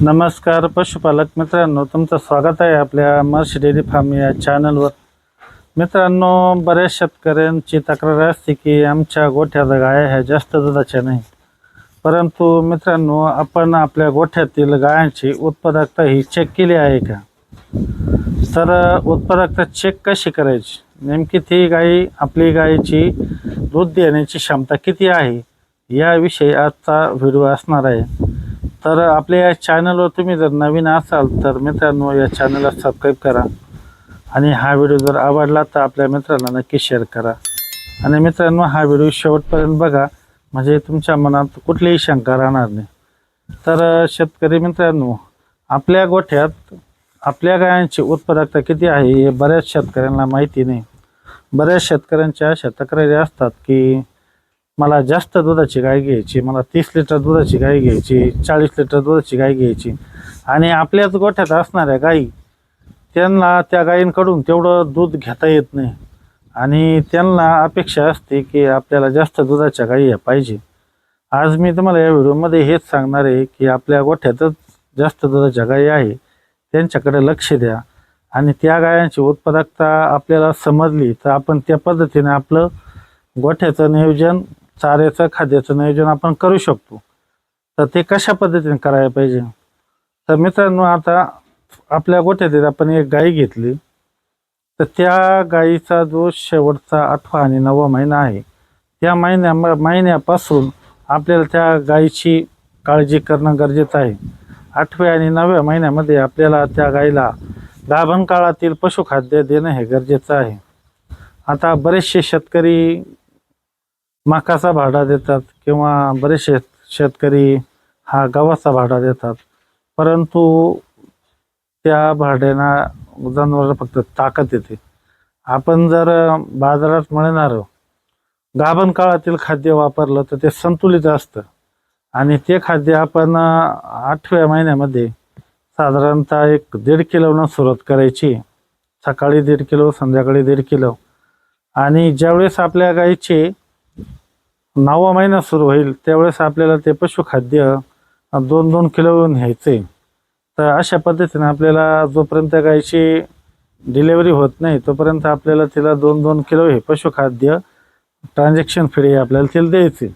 नमस्कार पशुपालक मित्रांनो तुमचं स्वागत आहे आपल्या मर्श डेअरी फार्म या चॅनलवर. मित्रांनो बऱ्याच शेतकऱ्यांची तक्रार असते की आमच्या गोठ्यात गाय ह्या जास्त दुधाच्या नाही परंतु मित्रांनो आपण आपल्या गोठ्यातील गायांची उत्पादकता ही चेक केली आहे का? तर उत्पादकता चेक कशी करायची? नेमकी ती गाई आपली गायीची दूध देण्याची क्षमता किती आहे? याविषयी आजचा व्हिडिओ असणार आहे. तर आपल्या या चॅनलवर तुम्ही जर नवीन असाल तर मित्रांनो या चॅनलला सबस्क्राईब करा. आणि हा व्हिडिओ जर आवडला तर आपल्या मित्रांना नक्की शेअर करा. आणि मित्रांनो हा व्हिडिओ शेवटपर्यंत बघा. म्हणजे तुमच्या मनात कुठलीही शंका राहणार नाही. तर शेतकरी मित्रांनो आपल्या गोठ्यात आपल्या गायांची उत्पादकता किती आहे हे बऱ्याच शेतकऱ्यांना माहिती नाही. बऱ्याच शेतकऱ्यांच्या अशा तक्रारी असतात की मला जास्त दुधाची गाय घ्यायची मला तीस लिटर दुधाची गाय घ्यायची चाळीस लिटर दुधाची गाय घ्यायची. आणि आपल्याच गोठ्यात असणाऱ्या गायी त्यांना त्या गायींकडून तेवढं दूध घेता येत नाही. आणि त्यांना अपेक्षा असते की आपल्याला जास्त दुधाच्या गायी या पाहिजे. आज मी तुम्हाला या व्हिडिओमध्ये हेच सांगणार आहे की आपल्या गोठ्यातच जास्त दुधाच्या गायी आहे त्यांच्याकडे लक्ष द्या. आणि त्या गायांची उत्पादकता आपल्याला समजली तर आपण त्या पद्धतीने आपलं गोठ्याचं नियोजन चाऱ्याचं खाद्याचं नियोजन आपण करू शकतो. तर ते कशा पद्धतीने करायला पाहिजे? तर मित्रांनो आता आपल्या गोठ्यात आपण एक गाई घेतली. तर त्या गाईचा जो शेवटचा आठवा आणि नववा महिना आहे त्या महिन्या महिन्यापासून आपल्याला त्या गाईची काळजी करणं गरजेचं आहे. आठव्या आणि नवव्या महिन्यामध्ये आपल्याला त्या गाईला गाभण काळातील पशुखाद्य देणं हे गरजेचं आहे. आता बरेचसे शेतकरी मकाचा भाडा देतात किंवा बरेच शेत शेतकरी हा गव्हाचा भाडा देतात. परंतु त्या भाड्याना जनावर फक्त ताकद येते. आपण जर बाजारात मिळणारं गाभण काळातील खाद्य वापरलं तर ते संतुलित असतं. आणि ते खाद्य आपण आठव्या महिन्यामध्ये साधारणतः एक दीड किलोनं सुरुवात करायची. सकाळी दीड किलो संध्याकाळी दीड किलो. आणि ज्यावेळेस आपल्या गाईचे नववा महिना सुरू होईल त्यावेळेस आपल्याला ते पशुखाद्य दोन दोन किलो न्यायचे तर अशा पद्धतीने आपल्याला जोपर्यंत गायची डिलेवरी होत नाही तोपर्यंत आपल्याला तिला दोन दोन किलो हे पशुखाद्य ट्रान्झॅक्शन फ्री आपल्याला तिला द्यायची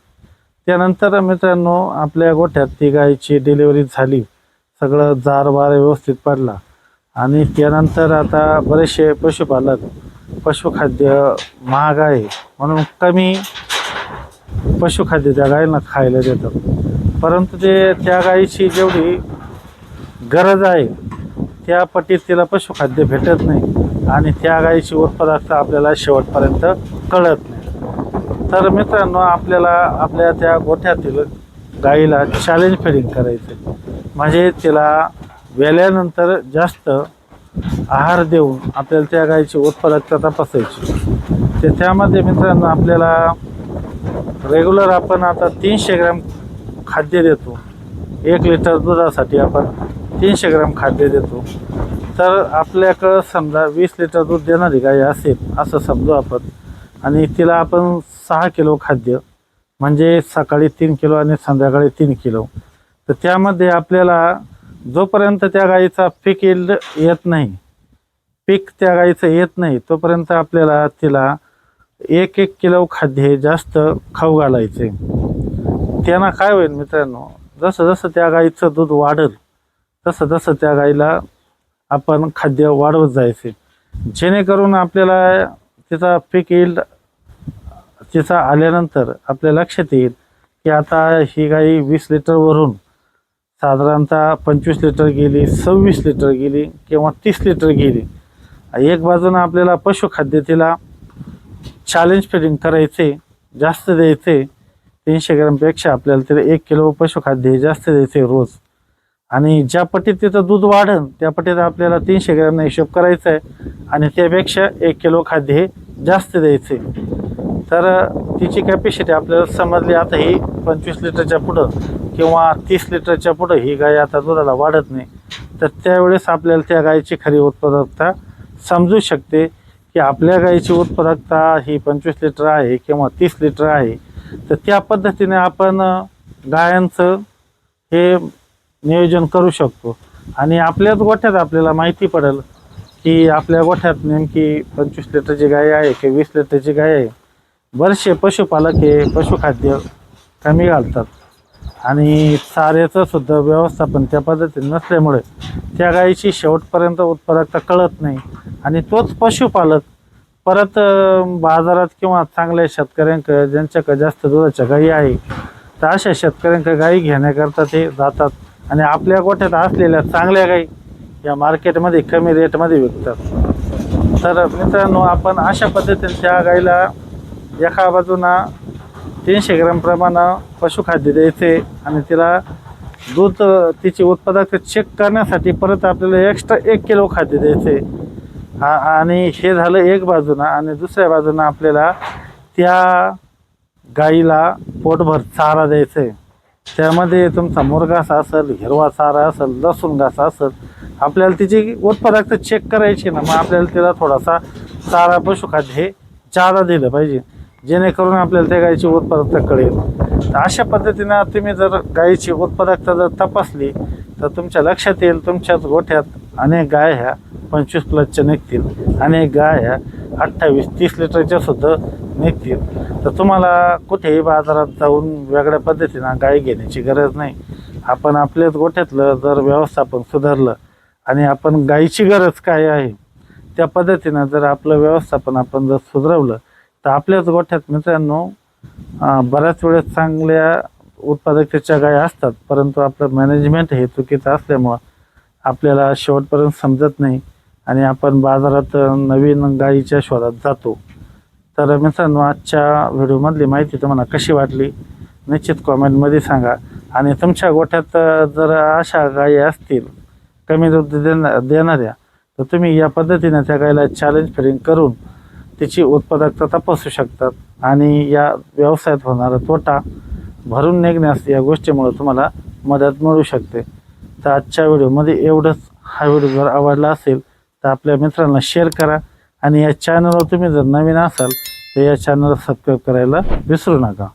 त्यानंतर मित्रांनो आपल्या गोठ्यात ती गायची डिलेवरी झाली. सगळं जार वार व्यवस्थित पडला. आणि त्यानंतर आता बरेचसे पशुपालक पशुखाद्य महाग आहे म्हणून कमी पशुखाद्य त्या गायींना खायला देतात. परंतु ते त्या गायीची जेवढी गरज आहे त्या पटीत तिला पशुखाद्य भेटत नाही आणि त्या गायीची उत्पादकता आपल्याला शेवटपर्यंत कळत नाही. तर मित्रांनो आपल्याला आपल्या त्या गोठ्यातील गाईला चॅलेंज फिडिंग करायचं म्हणजे तिला वेल्यानंतर जास्त आहार देऊन आपल्याला त्या गायीची उत्पादकता तपासायची. ते त्यामध्ये मित्रांनो आपल्याला रेग्युलर आपण आता तीनशे ग्रॅम खाद्य देतो. एक लिटर दुधासाठी आपण तीनशे ग्रॅम खाद्य देतो. तर आपल्याकडं समजा वीस लिटर दूध देणारी गाय असेल असं समजू आपण. आणि तिला आपण सहा किलो खाद्य म्हणजे सकाळी तीन किलो आणि संध्याकाळी तीन किलो. तर त्यामध्ये आपल्याला जोपर्यंत त्या गाईचा पीक येईल येत नाही पीक त्या गाईचं येत नाही तोपर्यंत आपल्याला तिला एक एक किलो खाद्य जास्त खाऊ घालायचे. त्यांना काय होईल मित्रांनो जसं जसं त्या गाईचं दूध वाढेल तसं तसं त्या गाईला आपण खाद्य वाढवत जायचे. जेणेकरून आपल्याला तिचा पीक येईल तिचा आल्यानंतर आपल्या लक्षात येईल की आता ही गाई वीस लिटरवरून साधारणतः पंचवीस लिटर गेली सव्वीस लिटर गेली किंवा तीस लिटर गेली. एक बाजूनं आपल्याला पशुखाद्य तिला चॅलेंज फिडिंग करायचे जास्त द्यायचे तीनशे ग्रॅमपेक्षा आपल्याला तिला एक किलो पशुखाद्य हे जास्त द्यायचे रोज. आणि ज्या पटीत तिचं दूध वाढन त्या पटीत आपल्याला तीनशे ग्रॅमना हिशोब करायचा आहे आणि त्यापेक्षा एक किलो खाद्य हे जास्त द्यायचे. तर तिची कॅपॅसिटी आपल्याला समजली आता ही पंचवीस लिटरच्या पुढं किंवा तीस लिटरच्या पुढं ही गाय आता दुधाला वाढत नाही. तर त्यावेळेस आपल्याला त्या गायीची खरी उत्पादकता समजू शकते. की आपल्या गाईची उत्पादकता ही पंचवीस लिटर आहे किंवा तीस लिटर आहे तर त्या पद्धतीने आपण गायांचं हे नियोजन करू शकतो. आणि आपल्याच गोठ्यात आपल्याला माहिती पडेल की आपल्या गोठ्यात नेमकी पंचवीस लिटरची गाय आहे की वीस लिटरची गाय आहे. बरेचसे पशुपालक हे पशुखाद्य कमी घालतात. आणि चाऱ्याचं सुद्धा व्यवस्थापन त्या पद्धतीने नसल्यामुळे त्या गायीची शेवटपर्यंत उत्पादकता कळत नाही. आणि तोच पशुपालक परत बाजारात किंवा चांगल्या शेतकऱ्यांकडे ज्यांच्याकडे जास्त दुधाच्या गायी आहे तर अशा शेतकऱ्यांकडे गायी घेण्याकरता ते जातात आणि आपल्या गोठ्यात असलेल्या चांगल्या गायी या मार्केटमध्ये कमी रेटमध्ये विकतात. तर मित्रांनो आपण अशा पद्धतीने त्या गाईला एका बाजूला तीनशे ग्रॅमप्रमाणं पशुखाद्य द्यायचे आणि तिला दूध तिची उत्पादकता चेक करण्यासाठी परत आपल्याला एक्स्ट्रा एक किलो खाद्य द्यायचे. हा आणि हे झालं एक बाजूनं आणि दुसऱ्या बाजूनं आपल्याला त्या गाईला पोटभर चारा द्यायचं आहे त्यामध्ये तुमचा मुरघासा असेल हिरवा चारा असेल लसूण घासा असेल आपल्याला तिची उत्पादकता चेक करायची ना मग आपल्याला तिला थोडासा चारा पशुखाद्य हे चारा दिलं पाहिजे. जेणेकरून आपल्याला त्या गायीची उत्पादकता कळेल. तर अशा पद्धतीनं तुम्ही जर गायीची उत्पादकता जर तपासली तर तुमच्या लक्षात येईल तुमच्याच गोठ्यात अनेक गाय ह्या पंचवीस प्लसच्या निघतील. अनेक गाय ह्या अठ्ठावीस तीस लिटरच्या सुद्धा निघतील. तर तुम्हाला कुठेही बाजारात जाऊन वेगळ्या पद्धतीनं गाय घेण्याची गरज नाही. आपण आपल्याच गोठ्यातलं जर व्यवस्थापन सुधारलं आणि आपण गायीची गरज काय आहे त्या पद्धतीनं जर आपलं व्यवस्थापन आपण जर सुधारवलं तर आपल्याच गोठ्यात मित्रांनो बऱ्याच वेळेस चांगल्या उत्पादकतेच्या गाय असतात परंतु आपलं मॅनेजमेंट हे चुकीचं असल्यामुळं आपल्याला शेवटपर्यंत समजत नाही आणि आपण बाजारात नवीन गायीच्या शोधात जातो. तर मित्रांनो आजच्या व्हिडिओमधली माहिती तुम्हाला कशी वाटली? निश्चित कॉमेंटमध्ये सांगा. आणि तुमच्या गोठ्यात जर अशा गायी असतील कमी दूध देणा देणाऱ्या तर तुम्ही या पद्धतीने त्या गायीला चॅलेंज फिरिंग करून तिची उत्पादकता तपासू शकतात. आणि या व्यवसायात होणारा तोटा भरून निघण्यास या गोष्टीमुळे तुम्हाला मदत मिळू शकते. तर आजच्या व्हिडिओमध्ये एवढंच. हा व्हिडिओ जर आवडला असेल तर आपल्या मित्रांना शेअर करा. आणि या चॅनलवर तुम्ही जर नवीन असाल तर या चॅनलला सबस्क्राईब करायला विसरू नका.